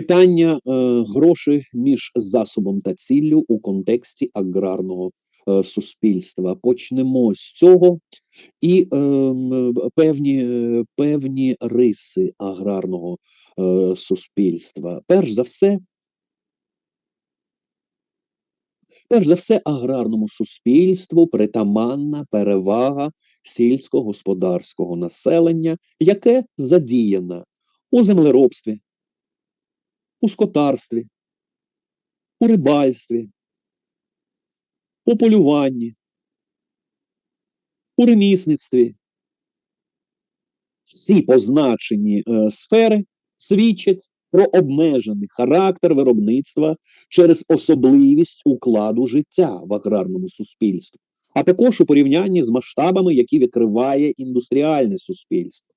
Питання е, грошей між засобом та ціллю у контексті аграрного е, суспільства. Почнемо з цього і е, певні, певні риси аграрного е, суспільства. Перш за все, перш за все, аграрному суспільству притаманна перевага сільськогосподарського населення, яке задіяне у землеробстві, у скотарстві, у рибальстві, у полюванні, у ремісництві. Всі позначені е, сфери свідчать про обмежений характер виробництва через особливість укладу життя в аграрному суспільстві, а також у порівнянні з масштабами, які відкриває індустріальне суспільство.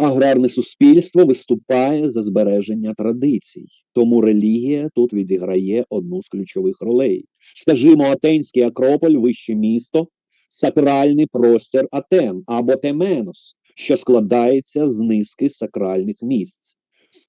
Аграрне суспільство виступає за збереження традицій, тому релігія тут відіграє одну з ключових ролей. Скажімо, Атенський Акрополь, вище місто, сакральний простір Атен або Теменос, що складається з низки сакральних місць.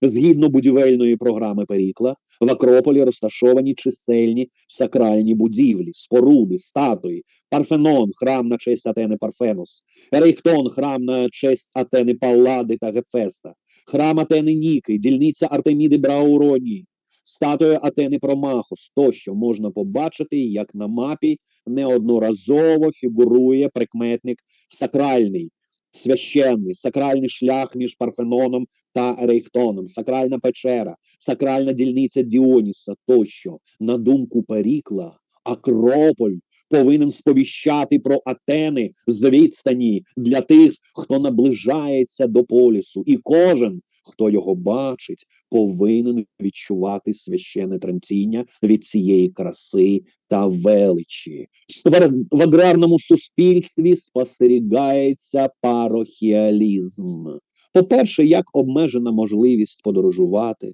Згідно будівельної програми Перікла, в Акрополі розташовані чисельні сакральні будівлі, споруди, статуї, Парфенон, храм на честь Атени Парфенос, Ерейхтон, храм на честь Атени Паллади та Гефеста, храм Атени Ніки, дільниця Артеміди Брауронії, статуя Атени Промахос, тощо можна побачити, як на мапі неодноразово фігурує прикметник сакральний, священний, сакральний шлях між Парфеноном та Рейхтоном, сакральна печера, сакральна дільниця Діоніса тощо, на думку Перікла, Акрополь повинен сповіщати про Атени з відстані для тих, хто наближається до полісу, і кожен, хто його бачить, повинен відчувати священне тремтіння від цієї краси та величі. В, аграрному суспільстві спостерігається парохіалізм. По-перше, як обмежена можливість подорожувати.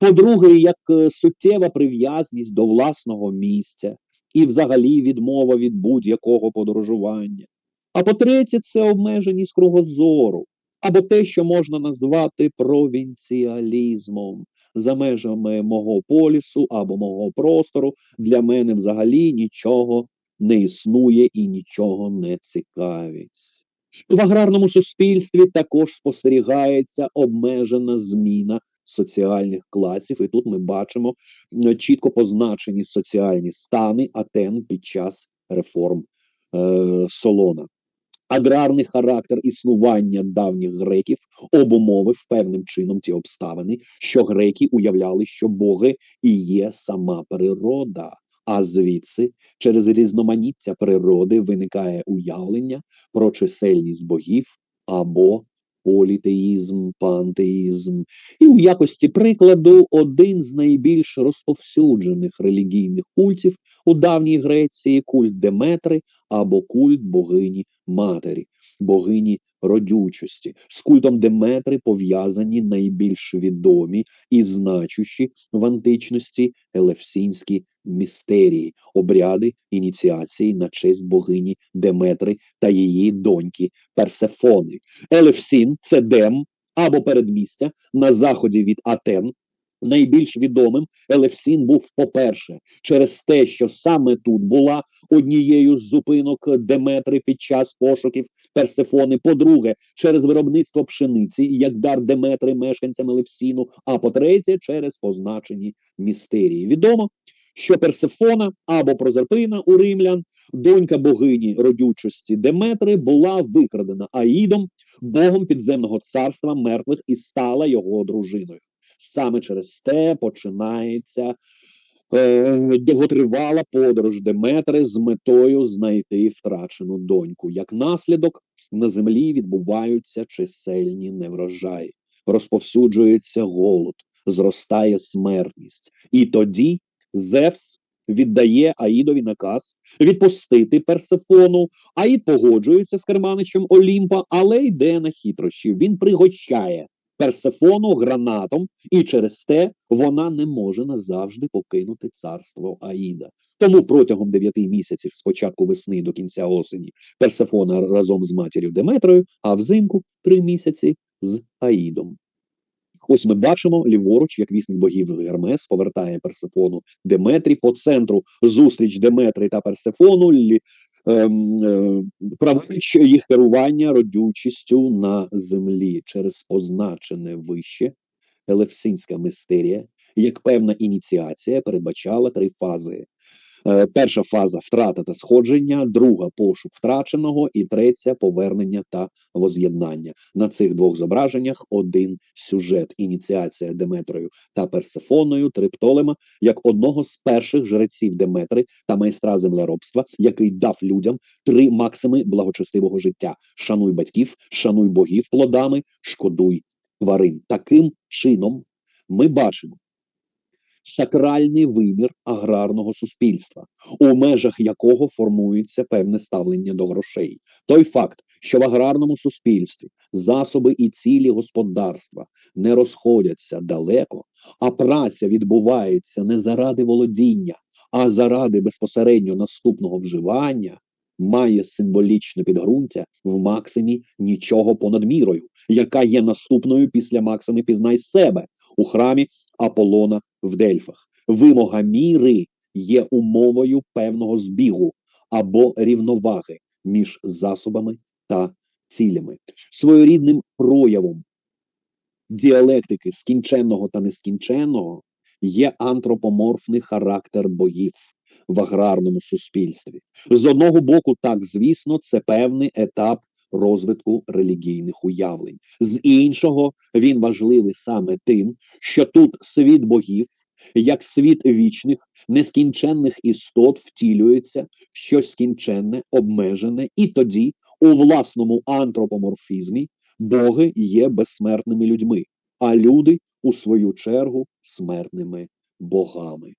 По-друге, як е, суттєва прив'язність до власного місця і взагалі відмова від будь-якого подорожування. А по-третє, це обмеженість кругозору, або те, що можна назвати провінціалізмом. За межами мого полісу або мого простору для мене взагалі нічого не існує і нічого не цікавить. В аграрному суспільстві також спостерігається обмежена зміна соціальних класів, і тут ми бачимо е, чітко позначені соціальні стани Атен під час реформ е, Солона. Аграрний характер існування давніх греків обумовив певним чином ті обставини, що греки уявляли, що боги і є сама природа. А звідси через різноманіття природи виникає уявлення про чисельність богів або політеїзм, пантеїзм. І у якості прикладу один з найбільш розповсюджених релігійних культів у давній Греції культ Деметри або культ богині матері, богині родючості. З культом Деметри пов'язані найбільш відомі і значущі в античності елевсінські містерії, обряди ініціації на честь богині Деметри та її доньки Персефони. Елевсін це Дем або передмістя на заході від Атен. Найбільш відомим Елевсін був, по-перше, через те, що саме тут була однією з зупинок Деметри під час пошуків Персефони. По-друге, через виробництво пшениці, як дар Деметри мешканцям Елевсіну. А по-третє, через позначені містерії. Відомо, що Персефона або Прозерпина у римлян, донька богині родючості Деметри, була викрадена Аїдом, богом підземного царства мертвих, і стала його дружиною. Саме через те починається е, довготривала подорож Деметри з метою знайти втрачену доньку. Як наслідок, на землі відбуваються чисельні неврожаї, розповсюджується голод, зростає смертність. І тоді Зевс віддає Аїдові наказ відпустити Персефону. Аїд погоджується з керманичем Олімпа, але йде на хитрощі. Він пригощає Персефону гранатом, і через те вона не може назавжди покинути царство Аїда. Тому протягом дев'яти місяців з початку весни до кінця осені Персефона разом з матір'ю Деметрою, а взимку три місяці з Аїдом. Ось ми бачимо ліворуч, як вісник богів Гермес повертає Персефону Деметрі по центру зустріч Деметри та Персефону. Ем, е, праворуч їх керування родючістю на землі через позначене вище Елевсинська мистерія, як певна ініціація передбачала три фази. Е, Перша фаза втрата та сходження, друга пошук втраченого, і третя повернення та воз'єднання. На цих двох зображеннях один сюжет: ініціація Деметрою та Персефоною Триптолема як одного з перших жреців Деметри та майстра землеробства, який дав людям три максими благочестивого життя: шануй батьків, шануй богів плодами, шкодуй тварин. Таким чином ми бачимо сакральний вимір аграрного суспільства, у межах якого формується певне ставлення до грошей. Той факт, що в аграрному суспільстві засоби і цілі господарства не розходяться далеко, а праця відбувається не заради володіння, а заради безпосередньо наступного вживання. Має символічне підґрунтя в максимі нічого понад мірою, яка є наступною після максими пізнай себе у храмі Аполлона в Дельфах. Вимога міри є умовою певного збігу або рівноваги між засобами та цілями, своєрідним проявом діалектики скінченного та нескінченного є антропоморфний характер богів в аграрному суспільстві. З одного боку, так звісно, це певний етап розвитку релігійних уявлень. З іншого, він важливий саме тим, що тут світ богів, як світ вічних, нескінченних істот втілюється в щось скінченне, обмежене, і тоді у власному антропоморфізмі боги є безсмертними людьми, а люди, у свою чергу, смертними богами.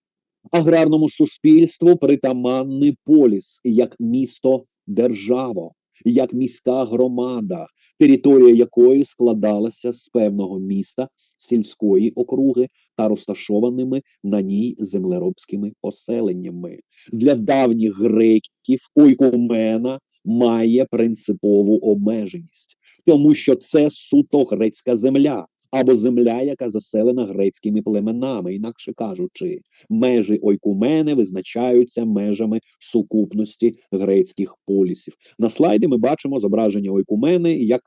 Аграрному суспільству притаманний поліс як місто держава, як міська громада, територія якої складалася з певного міста, сільської округи та розташованими на ній землеробськими поселеннями. Для давніх греків ойкумена має принципову обмеженість, тому що це суто грецька земля. Або земля, яка заселена грецькими племенами, інакше кажучи, межі ойкумени визначаються межами сукупності грецьких полісів. На слайді ми бачимо зображення ойкумени, як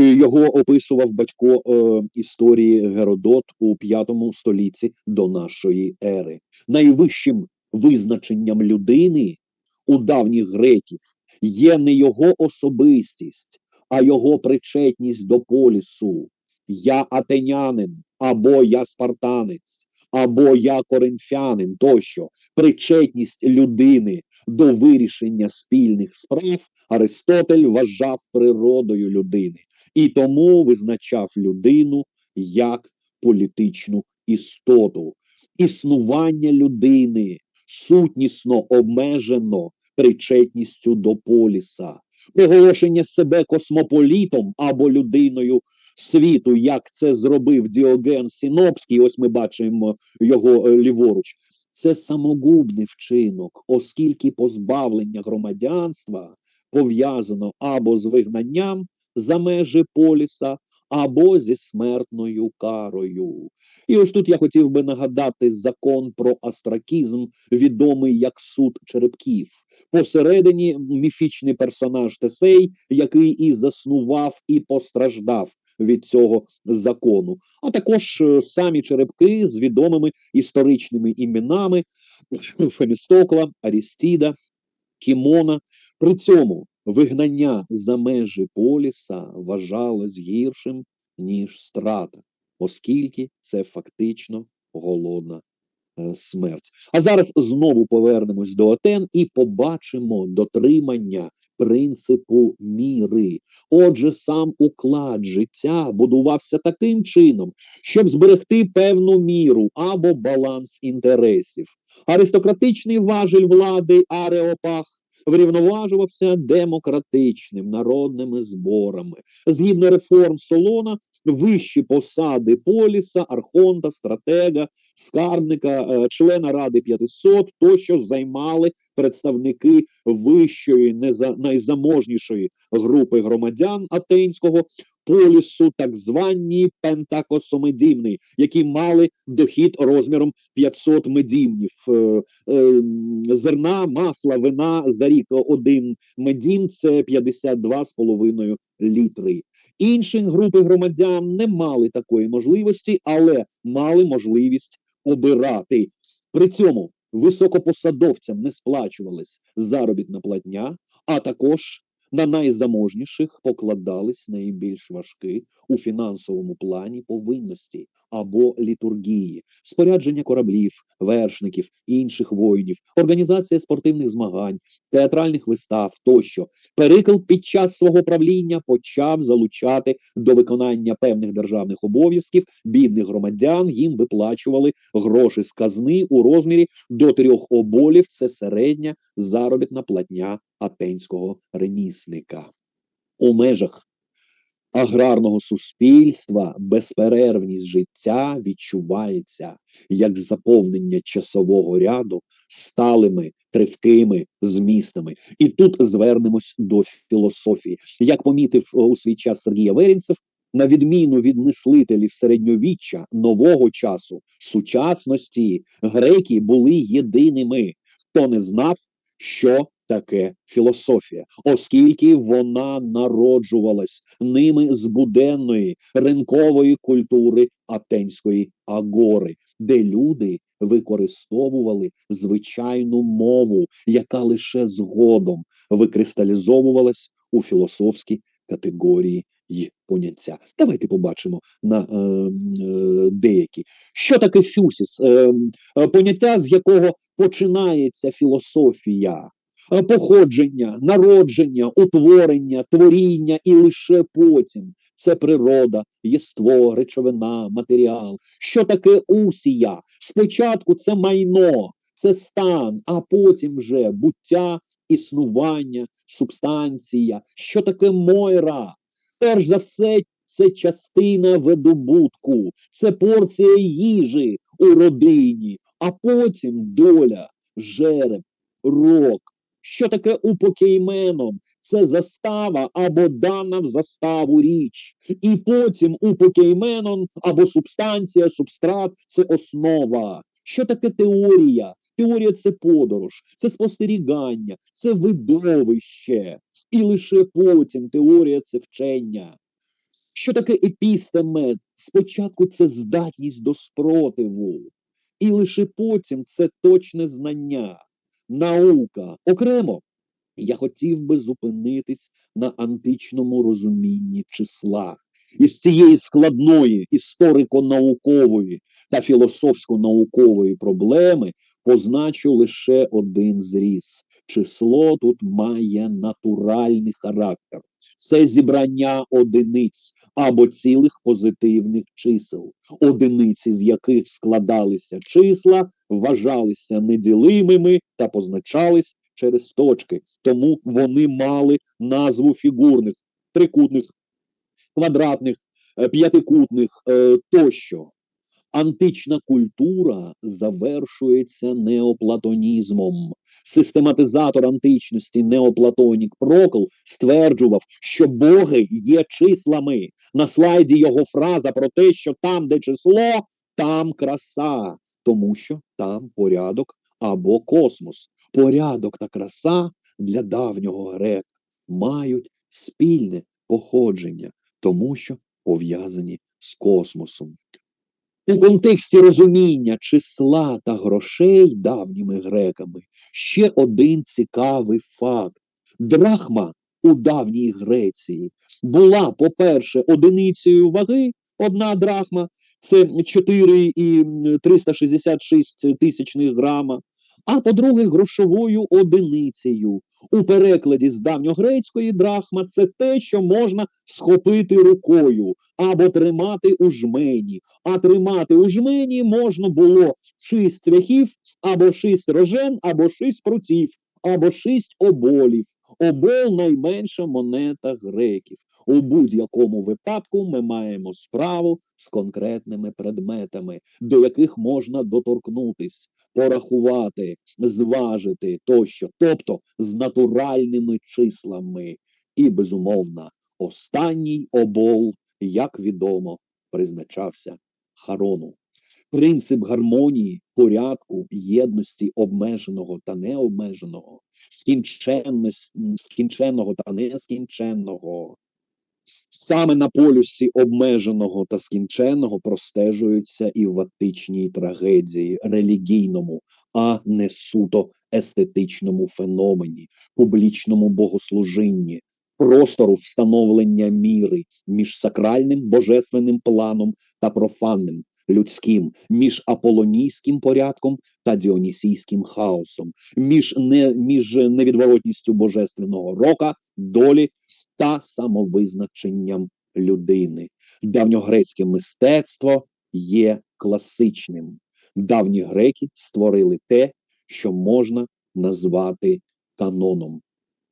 його описував батько е, історії Геродот у п'ятому столітті до нашої ери. Найвищим визначенням людини у давніх греків є не його особистість, а його причетність до полісу. Я атенянин, або я спартанець, або я коринфянин тощо причетність людини до вирішення спільних справ Аристотель вважав природою людини і тому визначав людину як політичну істоту. Існування людини сутнісно обмежено причетністю до поліса, проголошення себе космополітом або людиною світу, як це зробив Діоген Синопський. Ось ми бачимо його е, ліворуч. Це самогубний вчинок, оскільки позбавлення громадянства пов'язано або з вигнанням за межі поліса, або зі смертною карою. І ось тут я хотів би нагадати закон про астракізм, відомий як суд черепків. Посередині міфічний персонаж Тесей, який і заснував, і постраждав від цього закону, а також е, самі черепки з відомими історичними іменами Фемістокла, Арістіда, Кімона. При цьому вигнання за межі поліса вважалось гіршим, ніж страта, оскільки це фактично голодна е, смерть. А зараз знову повернемось до Атен і побачимо дотримання принципу міри. Отже, сам уклад життя будувався таким чином, щоб зберегти певну міру або баланс інтересів. Аристократичний важель влади Ареопах врівноважувався демократичним народними зборами. Згідно реформ Солона, вищі посади поліса, архонта, стратега, скарбника, е, члена ради 500 тощо займали представники вищої, найзаможнішої групи громадян атенського полісу, так звані пентакосомедімни, які мали дохід розміром 500 медімнів е, е, зерна, масла, вина за рік. Один медім це 52,5 літри. Інші групи громадян не мали такої можливості, але мали можливість обирати. При цьому високопосадовцям не сплачувалась заробітна платня, а також на найзаможніших покладались найбільш важкі у фінансовому плані повинності або літургії, спорядження кораблів, вершників, інших воїнів, організація спортивних змагань, театральних вистав тощо. Перикл під час свого правління почав залучати до виконання певних державних обов'язків бідних громадян. Їм виплачували гроші з казни у розмірі до трьох оболів. Це середня заробітна платня атенського ремісника. У межах аграрного суспільства безперервність життя відчувається як заповнення часового ряду сталими тривкими змістами. І тут звернемось до філософії. Як помітив е, у свій час Сергій Аверінцев, на відміну від мислителів середньовіччя нового часу, сучасності, греки були єдиними, хто не знав, що таке філософія, оскільки вона народжувалась ними з буденної ринкової культури атенської агори, де люди використовували звичайну мову, яка лише згодом викристалізовувалась у філософські категорії й поняття. Давайте побачимо на е, е, деякі. Що таке фюсіс? Е, е, поняття, з якого починається філософія. Е, Походження, народження, утворення, творіння, і лише потім це природа, єство, речовина, матеріал. Що таке усія? Спочатку це майно, це стан, а потім вже буття, існування, субстанція. Що таке мойра? Перш за все, це частина видобутку, це порція їжі у родині, а потім доля, жереб, рок. Що таке упокейменом? Це застава або дана в заставу річ. І потім упокейменон або субстанція, субстрат це основа. Що таке теорія? Теорія це подорож, це спостерігання, це видовище. І лише потім теорія це вчення. Що таке епістемет? Спочатку це здатність до спротиву, і лише потім це точне знання, наука. Окремо, я хотів би зупинитись на античному розумінні числа. Із цієї складної історико-наукової та філософсько-наукової проблеми позначу лише один зріз. Число тут має натуральний характер. Це зібрання одиниць або цілих позитивних чисел, одиниці з яких складалися числа, вважалися неділимими та позначались через точки. Тому вони мали назву фігурних, трикутних, квадратних, е, п'ятикутних е, тощо. Антична культура завершується неоплатонізмом. Систематизатор античності Неоплатонік Прокл стверджував, що боги є числами. На слайді його фраза про те, що там, де число, там краса, тому що там порядок або космос. Порядок та краса для давнього грека мають спільне походження, тому що пов'язані з космосом. У контексті розуміння числа та грошей давніми греками ще один цікавий факт. Драхма у давній Греції була, по-перше, одиницею ваги, одна драхма, це 4,366 тисячних грама, а по-друге, грошовою одиницею. У перекладі з давньогрецької драхма це те, що можна схопити рукою або тримати у жмені. А тримати у жмені можна було шість цвяхів, або шість рожен, або шість прутів, або шість оболів. Обол найменша монета греків. У будь-якому випадку ми маємо справу з конкретними предметами, до яких можна доторкнутись, порахувати, зважити тощо, тобто з натуральними числами. І безумовно, Останній обол, як відомо, призначався Харону. Принцип гармонії, порядку, єдності обмеженого та необмеженого, скінченного та нескінченного. Саме на полюсі обмеженого та скінченого простежуються і в античній трагедії, релігійному, а не суто естетичному феномені, публічному богослужінні, простору встановлення міри між сакральним божественним планом та профанним людським, між аполонійським порядком та діонісійським хаосом, між, не, між невідворотністю божественного рока, долі та самовизначенням людини. Давньогрецьке мистецтво є класичним. Давні греки створили те, що можна назвати каноном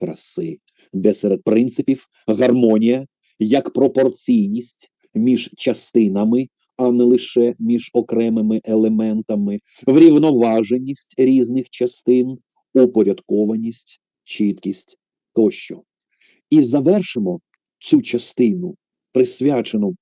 краси, де серед принципів гармонія як пропорційність між частинами, а не лише між окремими елементами, врівноваженість різних частин, упорядкованість, чіткість тощо. І завершимо цю частину, присвячену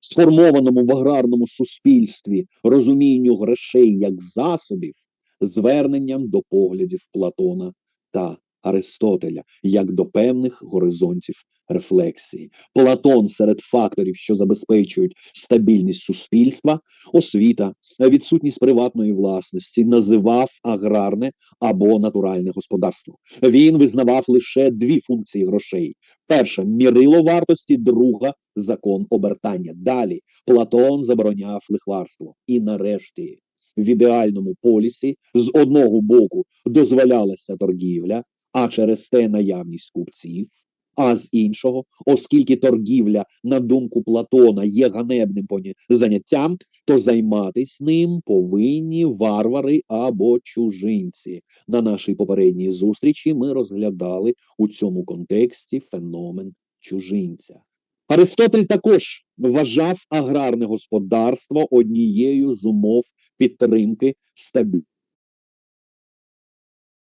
сформованому в аграрному суспільстві розумінню грошей як засобів, зверненням до поглядів Платона та Аристотеля як до певних горизонтів рефлексії. Платон серед факторів, що забезпечують стабільність суспільства, освіта, відсутність приватної власності, називав аграрне або натуральне господарство. Він визнавав лише дві функції грошей: перша мірило вартості, друга закон обертання. Далі Платон забороняв лихварство. І нарешті. В ідеальному полісі з одного боку дозволялася торгівля, а через те наявність купців. А з іншого, оскільки торгівля, на думку Платона, є ганебним заняттям, то займатись ним повинні варвари або чужинці. На нашій попередній зустрічі ми розглядали у цьому контексті феномен чужинця. Аристотель також вважав аграрне господарство однією з умов підтримки стабільності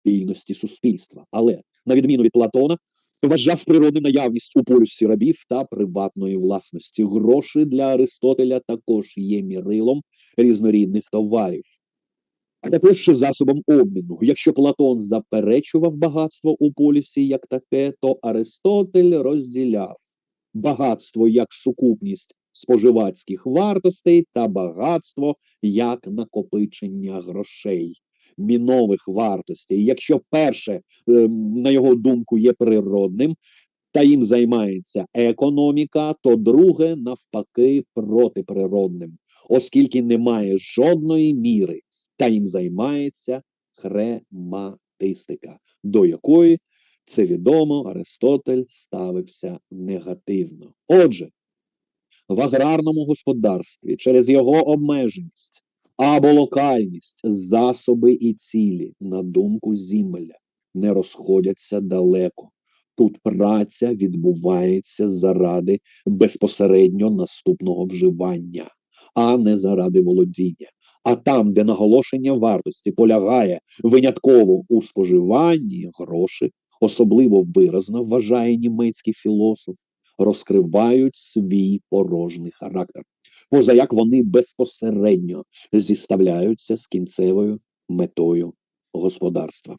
вільності суспільства. Але на відміну від Платона, вважав природним наявність у полюсі рабів та приватної власності. Гроші для Аристотеля також є мірилом різнорідних товарів. А також засобом обміну. Якщо Платон заперечував багатство у полісі як таке, то Аристотель розділяв багатство як сукупність споживацьких вартостей та багатство як накопичення грошей мінових вартостей. Якщо перше, ем, на його думку, є природним, та їм займається економіка, то друге, навпаки, протиприродним, оскільки немає жодної міри, та їм займається хрематистика, до якої це відомо Аристотель ставився негативно. Отже, в аграрному господарстві через його обмеженість або локальність, засоби і цілі, на думку Зімеля, не розходяться далеко. Тут праця відбувається заради безпосередньо наступного вживання, а не заради володіння. А там, де наголошення вартості полягає винятково у споживанні гроші, особливо виразно вважає німецький філософ, розкривають свій порожній характер позаяк вони безпосередньо зіставляються з кінцевою метою господарства.